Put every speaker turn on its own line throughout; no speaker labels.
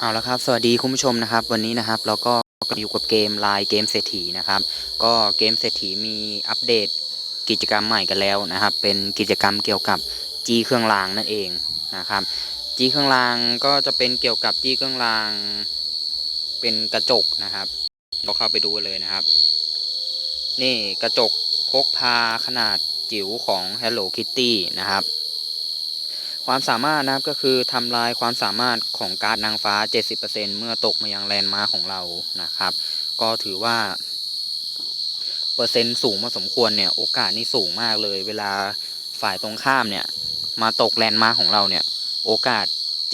เอาละครับสวัสดีคุณผู้ชมนะครับ วันนี้นะครับเราก็อยู่กับเกมลายเกมเศรษฐีนะครับ ก็เกมเศรษฐีมีอัปเดตกิจกรรมใหม่กันแล้วนะครับ เป็นกิจกรรมเกี่ยวกับจีเครื่องรางนั่นเองนะครับ จีเครื่องรางก็จะเป็นเกี่ยวกับจีเครื่องราง เป็นกระจกนะครับ เราเข้าไปดูกันเลยนะครับ นี่กระจกพกพาขนาดจิ๋วของ Hello Kitty นะครับ ความสามารถนะครับก็คือทำลายความสามารถของการ์ดนางฟ้า 70%เมื่อตกมายังแลนด์มาของเรานะครับ ก็ถือว่า เปอร์เซ็นต์สูงพอสมควรเนี่ยโอกาสนี่สูงมากเลย เวลาฝ่ายตรงข้ามเนี่ย มาตกแลนด์มาของเราเนี่ย โอกาส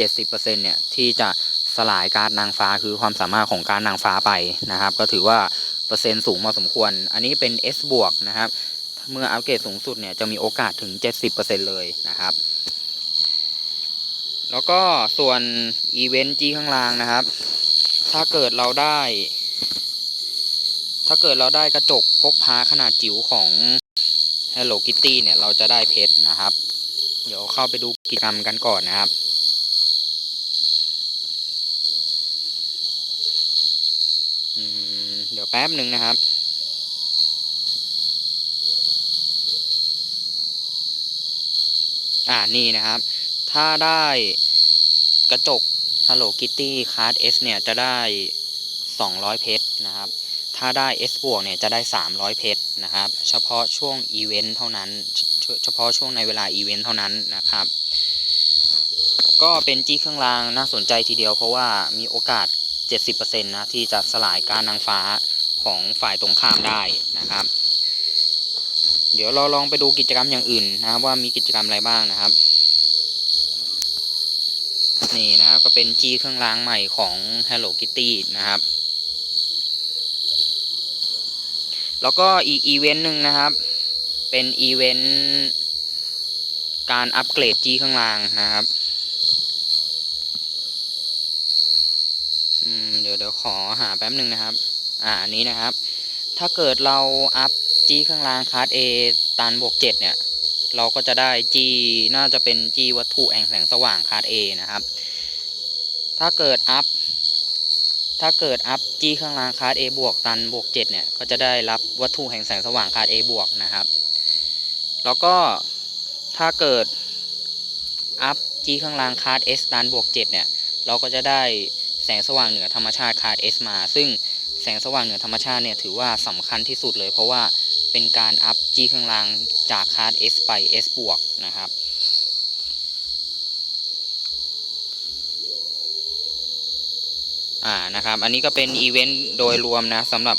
70%เนี่ยที่จะสลายการ์ดนางฟ้าคือความสามารถของการดนางฟ้าไปนะครับ ก็ถือว่าเปอร์เซ็นต์สูงพอสมควร อันนี้เป็น S บวกนะครับ เมื่ออัปเกรดสูงสุดเนี่ยจะมีโอกาสถึง 70%เลยนะครับ แล้วก็ส่วนอีเวนต์จีข้างล่างนะครับ ถ้าเกิดเราได้ ถ้าเกิดเราได้กระจกพกพาขนาดจิ๋วของ Hello Kitty เนี่ย เราจะได้เพชรนะครับ เดี๋ยวเข้าไปดูกิจกรรมกันก่อนนะครับเดี๋ยวแป๊บหนึ่งนะครับอ่านี่นะครับ ถ้าได้กระจก Hello Kitty Card S เนี่ยจะได้ 200 เพชรนะครับ ถ้าได้ S บวกเนี่ยจะได้ 300 เพชรนะครับ เฉพาะช่วงอีเวนต์เท่านั้นเฉเฉพาะช่วงในเวลาอีเวนต์เท่านั้นนะครับ ก็เป็นจี้เครื่องรางน่าสนใจทีเดียวเพราะว่ามีโอกาส 70%นะที่จะสลายการนางฟ้าของฝ่ายตรงข้ามได้นะครับ เดี๋ยวเราลองไปดูกิจกรรมอย่างอื่นนะครับ ว่ามีกิจกรรมอะไรบ้างนะครับ นี่นะครับก็เป็นจี้เครื่องรางใหม่ของ Hello Kitty นะครับ แล้วก็อีกอีเวนต์หนึ่งนะครับ เป็นอีเวนต์การอัปเกรดจี้เครื่องรางนะครับเดี๋ยวเดี๋ยวขอหาแป๊บหนึ่งนะครับ อ่าอันนี้นะครับ ถ้าเกิดเราอัพจี้เครื่องรางคาร์ด A ตันบวกเจ็ดเนี่ย เราก็จะได้จีน่าจะเป็นจีวัตถุแห่งแสงสว่างคาร์ด A นะครับ ถ้าเกิดอัพ ถ้าเกิดอัพจีเครื่างคาร์ด A บวกตันบวกเจ็ดเนี่ย ก็จะได้รับวัตถุแห่งแสงสว่างคาร์ด A บวกนะครับ แล้วก็ถ้าเกิดอัพจีเครื่างคาร์ด S ตันบวกเจ็ดเนี่ย เราก็จะได้แสงสว่างเหนือธรรมชาติคาร์ด S มา ซึ่งแสงสว่างเหนือธรรมชาติเนี่ยถือว่าสำคัญที่สุดเลย เพราะว่า เป็นการอัพจีเครื่องรางจากคาร์ด S ไป S บวกนะครับ อ่านะครับ อันนี้ก็เป็นอีเวนต์โดยรวมนะสำหรับ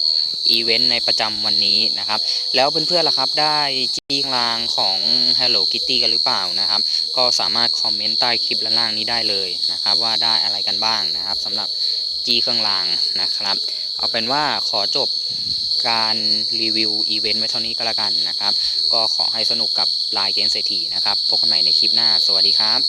อีเวนต์ในประจำวันนี้นะครับ แล้วเพื่อนๆล่ะครับได้จีเครื่องรางของ Hello Kitty กันหรือเปล่านะครับ ก็สามารถคอมเมนต์ใต้คลิปล่างนี้ได้เลยนะครับ ว่าได้อะไรกันบ้างนะครับสำหรับจีเครื่องรางนะครับ เอาเป็นว่าขอจบ การรีวิวอีเวนต์ไว้เท่านี้ก็แล้วกันนะครับ ก็ขอให้สนุกกับลายเกมเศรษฐีนะครับ พบกันใหม่ในคลิปหน้า สวัสดีครับ